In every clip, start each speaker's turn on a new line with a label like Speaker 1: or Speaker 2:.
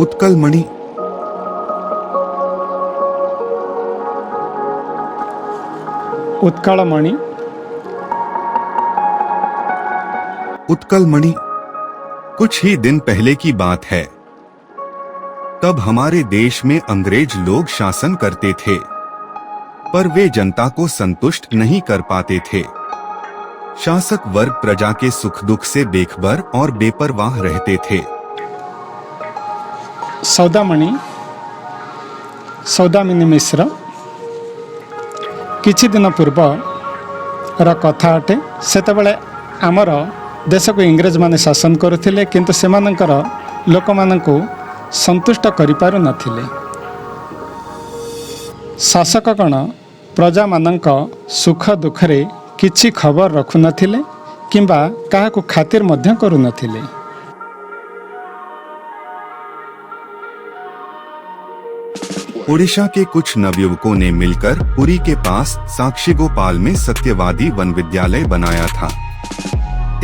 Speaker 1: उत्कल मणि।
Speaker 2: उत्कल मणि।
Speaker 1: उत्कल मणि कुछ ही दिन पहले की बात है। तब हमारे देश में अंग्रेज़ लोग शासन करते थे पर वे जनता को संतुष्ट नहीं कर पाते थे। शासक वर्ग प्रजा के सुख दुख से बेखबर और बेपरवाह रहते थे।
Speaker 2: ସୌଦାମଣି ସୌଦାମିନୀ ମିଶ୍ର। କିଛି ଦିନ ପୂର୍ବର କଥା ଅଟେ। ସେତେବେଳେ ଆମର ଦେଶକୁ ଇଂରେଜମାନେ ଶାସନ କରୁଥିଲେ କିନ୍ତୁ ସେମାନଙ୍କର ଲୋକମାନଙ୍କୁ ସନ୍ତୁଷ୍ଟ କରିପାରୁନଥିଲେ ଶାସକଗଣ ପ୍ରଜାମାନଙ୍କ ସୁଖ ଦୁଃଖରେ କିଛି ଖବର ରଖୁନଥିଲେ କିମ୍ବା କାହାକୁ ଖାତିର ମଧ୍ୟ କରୁନଥିଲେ।
Speaker 1: उड़ीसा के कुछ नवयुवकों ने मिलकर पुरी के पास साक्षी गोपाल में सत्यवादी वन विद्यालय बनाया था।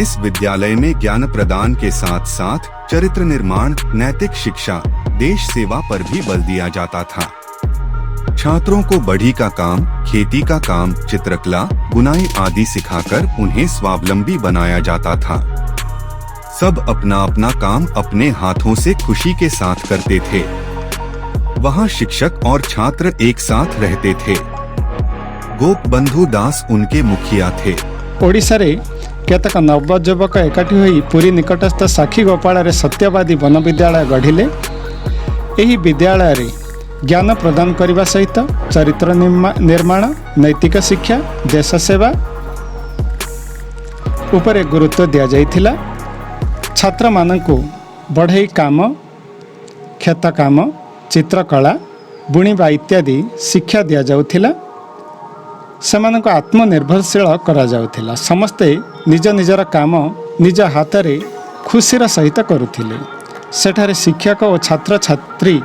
Speaker 1: इस विद्यालय में ज्ञान प्रदान के साथ साथ चरित्र निर्माण, नैतिक शिक्षा, देश सेवा पर भी बल दिया जाता था। छात्रों को बढ़ी का काम, खेती का काम, चित्रकला, बुनाई आदि सिखाकर उन्हें स्वावलंबी बनाया जाता था। सब अपना अपना काम अपने हाथों से खुशी के साथ करते थे। वहाँ शिक्षक और छात्र एक साथ रहते थे गोप बंधु दास उनके मुखिया थे
Speaker 2: ଓଡ଼ିଶାରେ କେତେକ ନବଯୁବକ ଏକାଠି ହୋଇ ପୁରୀ ନିକଟସ୍ଥ ସାକ୍ଷୀ ଗୋପାଳରେ ସତ୍ୟବାଦୀ ବନ ବିଦ୍ୟାଳୟ ଗଢ଼ିଲେ ଏହି ବିଦ୍ୟାଳୟରେ ଜ୍ଞାନ ପ୍ରଦାନ କରିବା ସହିତ ଚରିତ୍ର ନିର୍ମା- ନିର୍ମାଣ ନୈତିକ ଶିକ୍ଷା ଦେଶ ସେବା ଉପରେ ଗୁରୁତ୍ୱ ଦିଆଯାଇଥିଲା ଛାତ୍ରମାନଙ୍କୁ ବଢ଼େଇ କାମ କ୍ଷେତ କାମ ଚିତ୍ରକଳା ବୁଣିବା ଇତ୍ୟାଦି ଶିକ୍ଷା ଦିଆଯାଉଥିଲା ସେମାନଙ୍କୁ ଆତ୍ମନିର୍ଭରଶୀଳ କରାଯାଉଥିଲା ସମସ୍ତେ ନିଜ ନିଜର କାମ ନିଜ ହାତରେ ଖୁସିର ସହିତ କରୁଥିଲେ ସେଠାରେ ଶିକ୍ଷକ ଓ ଛାତ୍ରଛାତ୍ରୀ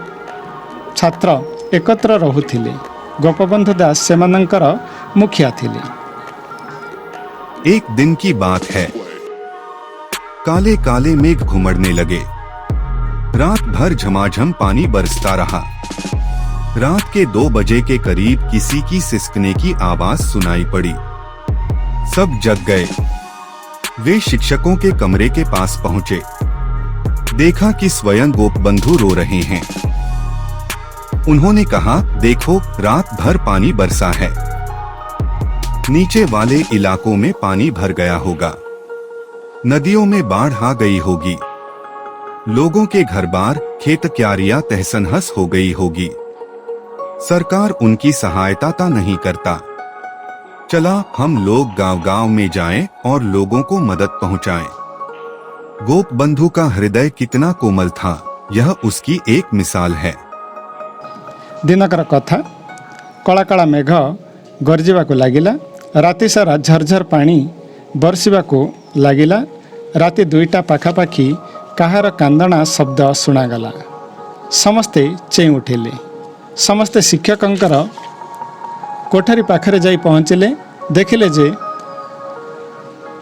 Speaker 2: ଛାତ୍ର ଏକତ୍ର ରହୁଥିଲେ ଗୋପବନ୍ଧୁ ଦାସ ସେମାନଙ୍କର ମୁଖିଆ ଥିଲେ
Speaker 1: एक दिन की बात है काले काले मेघ घुमड़ने लगे रात भर झमाझम पानी बरसता रहा। रात के दो बजे के करीब किसी की सिसकने की आवाज़ सुनाई पड़ी। सब जग गए। वे शिक्षकों के कमरे के पास पहुँचे। देखा कि स्वयं गोपबंधु रो रहे हैं। उन्होंने कहा, देखो, रात भर पानी बरसा है। नीचे वाले इलाकों में पानी भर गया होगा। नदियों में बाढ़ आ गई होगी। लोगों के घर बार खेत क्यारियां तहसनहस हो गई होगी सरकार उनकी सहायता ता नहीं करता चला हम लोग गांव गांव में जाएं और लोगों को मदद पहुंचाएं। गोप बंधु का हृदय कितना कोमल था यह उसकी एक मिसाल है
Speaker 2: ଦିନକର କଥା କଳା କଳା ମେଘ ଗର୍ଜିବାକୁ ଲାଗିଲା ରାତି ସାରା ଝରଝର ପାଣି ବର୍ଷିବାକୁ ଲାଗିଲା ରାତି ଦୁଇଟା ପାଖାପାଖି କାହାର କାନ୍ଦଣା ଶବ୍ଦ ଶୁଣାଗଲା। ସମସ୍ତେ ଚେଇଁ ଉଠିଲେ। ସମସ୍ତେ ଶିକ୍ଷକଙ୍କର କୋଠରୀ ପାଖରେ ଯାଇ ପହଞ୍ଚିଲେ। ଦେଖିଲେ ଯେ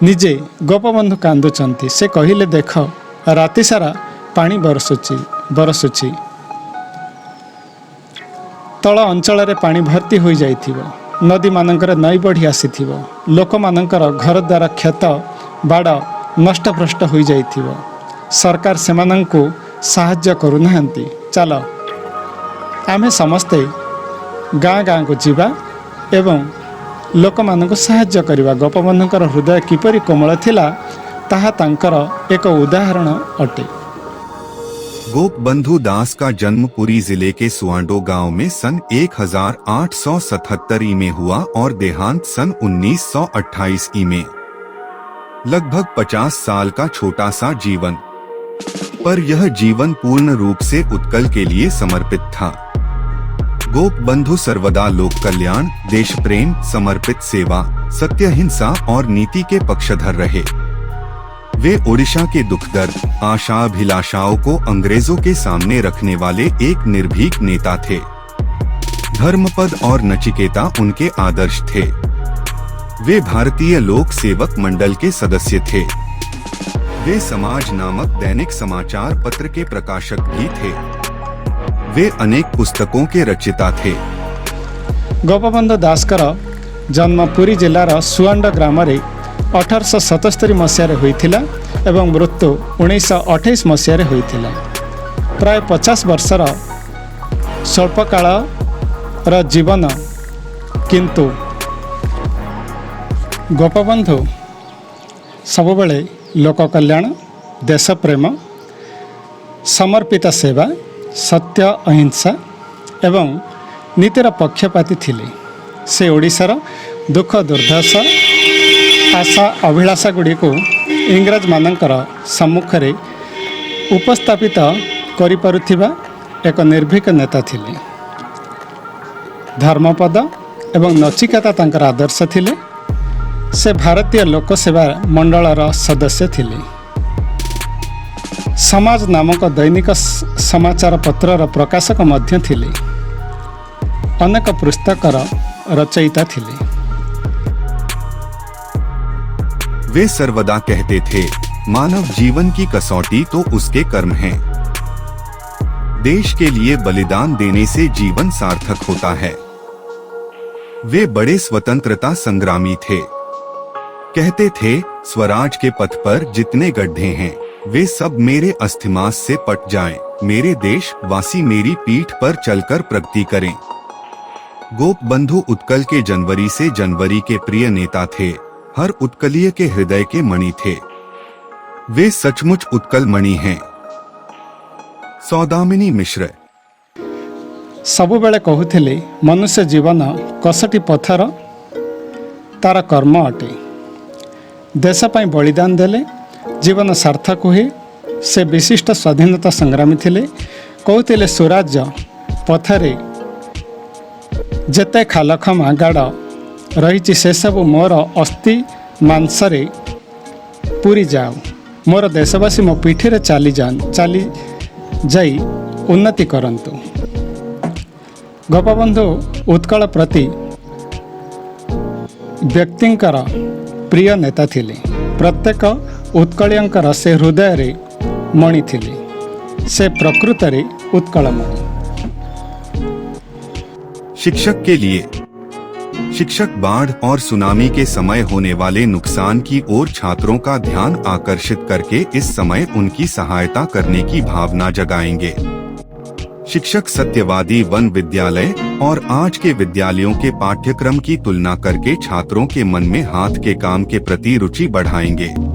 Speaker 2: ନିଜେ ଗୋପବନ୍ଧୁ କାନ୍ଦୁଛନ୍ତି। ସେ କହିଲେ ଦେଖ ରାତି ସାରା ପାଣି ବରସୁଛି ବରସୁଛି। ତଳ ଅଞ୍ଚଳରେ ପାଣି ଭର୍ତ୍ତି ହୋଇଯାଇଥିବ। ନଦୀମାନଙ୍କରେ ନଈ ବଢ଼ି ଆସିଥିବ। ଲୋକମାନଙ୍କର ଘରଦ୍ୱାର କ୍ଷେତ ବାଡ଼ ନଷ୍ଟଭ୍ରଷ୍ଟ ହୋଇଯାଇଥିବ। ସରକାର ସେମାନଙ୍କୁ ସାହାଯ୍ୟ କରୁନାହାନ୍ତି ଚାଲ ଆମେ ସମସ୍ତେ ଗାଁ ଗାଁକୁ ଯିବା ଏବଂ ଲୋକମାନଙ୍କୁ ସାହାଯ୍ୟ କରିବା ଗୋପବନ୍ଧୁଙ୍କର ହୃଦୟ କିପରି କୋମଳ ଥିଲା ତାହା ତାଙ୍କର ଏକ ଉଦାହରଣ ଅଟେ
Speaker 1: गोप बंधु दास का जन्म पुरी जिले के सुआंडो गांव में सन 1877 ई में हुआ और देहांत सन 1928 ई में लगभग 50 साल का छोटा सा जीवन पर यह जीवन पूर्ण रूप से उत्कल के लिए समर्पित था। गोप बंधु सर्वदा लोक कल्याण, देश प्रेम, समर्पित सेवा, सत्य हिंसा और नीति के पक्षधर रहे। वे ओडिशा के दुख दर्द आशा अभिलाषाओं को अंग्रेज़ों के सामने रखने वाले एक निर्भीक नेता थे। धर्मपद और नचिकेता उनके आदर्श थे। वे भारतीय लोक सेवक मंडल के सदस्य थे। वे समाज नामक दैनिक समाचार पत्र के प्रकाशक भी थे वे अनेक पुस्तकों के रचिता थे
Speaker 2: ଗୋପବନ୍ଧୁ ଦାସଙ୍କର ଜନ୍ମ ପୁରୀ ଜିଲ୍ଲାର ସୁଆଣ୍ଡ ଗ୍ରାମରେ ଅଠରଶହ ସତସ୍ତରୀ ମସିହାରେ ହୋଇଥିଲା ଏବଂ ମୃତ୍ୟୁ ଉଣେଇଶହ ଅଠେଇଶ ମସିହାରେ ହୋଇଥିଲା ପ୍ରାୟ ପଚାଶ ବର୍ଷର ସ୍ୱଳ୍ପକାଳର ଜୀବନ କିନ୍ତୁ ଗୋପବନ୍ଧୁ ସବୁବେଳେ ଲୋକ କଲ୍ୟାଣ ଦେଶ ପ୍ରେମ ସମର୍ପିତ ସେବା ସତ୍ୟ ଅହିଂସା ଏବଂ ନୀତିର ପକ୍ଷପାତୀ ଥିଲେ ସେ ଓଡ଼ିଶାର ଦୁଃଖ ଦୁର୍ଦ୍ଦଶା ଆଶା ଅଭିଳାଷା ଗୁଡ଼ିକୁ ଇଂରେଜମାନଙ୍କର ସମ୍ମୁଖରେ ଉପସ୍ଥାପିତ କରିପାରୁଥିବା ଏକ ନିର୍ଭୀକ ନେତା ଥିଲେ ଧର୍ମପଦ ଏବଂ ନଚିକେତା ତାଙ୍କର ଆଦର୍ଶ ଥିଲେ ସେ ଭାରତୀୟ ଲୋକସେବା ମଣ୍ଡଳର ସଦସ୍ୟ ଥିଲେ ସମାଜ ନାମକ ଦୈନିକ ସ- ସମାଚାର ପତ୍ରର ପ୍ରକାଶକ ମଧ୍ୟ ଥିଲେ ଅନେକ ପୁସ୍ତକର ରଚୟିତା ଥିଲେ
Speaker 1: वे सर्वदा कहते थे मानव जीवन की कसौटी तो उसके कर्म हैं। देश के लिए बलिदान देने से जीवन सार्थक होता है वे बड़े स्वतंत्रता संग्रामी थे कहते थे स्वराज के पथ पर जितने गड्ढे हैं वे सब मेरे अस्थिमास से पट जाएं। मेरे देश वासी मेरी पीठ पर चलकर प्रगति करें गोप बंधु उत्कल के जनवरी से जनवरी के प्रिय नेता थे हर उत्कलीय के हृदय के मणि थे वे सचमुच उत्कल मणि हैं सौदामिनी मिश्र
Speaker 2: ସବୁବେଳେ କହୁଥିଲେ ମନୁଷ୍ୟ ଜୀବନ କଷଟି ପଥର ତାର କର୍ମ ଅଟେ ଦେଶ ପାଇଁ ବଳିଦାନ ଦେଲେ ଜୀବନ ସାର୍ଥକ ହୁଏ। ସେ ବିଶିଷ୍ଟ ସ୍ୱାଧୀନତା ସଂଗ୍ରାମୀ ଥିଲେ। କହୁଥିଲେ ସ୍ୱରାଜ୍ୟ ପଥରେ ଯେତେ ଖାଲଖମା ଗାଡ଼ ରହିଛି ସେସବୁ ମୋର ଅସ୍ଥି ମାଂସରେ ପୁରୀ ଯାଉ ମୋର ଦେଶବାସୀ ମୋ ପିଠିରେ ଚାଲି ଚାଲି ଯାଇ ଉନ୍ନତି କରନ୍ତୁ। ଗୋପବନ୍ଧୁ ଉତ୍କଳ ପ୍ରତି ବ୍ୟକ୍ତିଙ୍କର ପ୍ରିୟ ନେତା ଥିଲେ ପ୍ରତ୍ୟେକ ଉତ୍କଳୀୟଙ୍କର ସେ ହୃଦୟରେ ମଣି ଥିଲେ ସେ ପ୍ରକୃତରେ ଉତ୍କଳମଣି
Speaker 1: शिक्षक के लिए शिक्षक बाढ़ और सुनामी के समय होने वाले नुकसान की ओर छात्रों का ध्यान आकर्षित करके इस समय उनकी सहायता करने की भावना जगाएंगे शिक्षक सत्यवादी वन विद्यालय और आज के विद्यालयों के पाठ्यक्रम की तुलना करके छात्रों के मन में हाथ के काम के प्रति रुचि बढ़ाएँगे।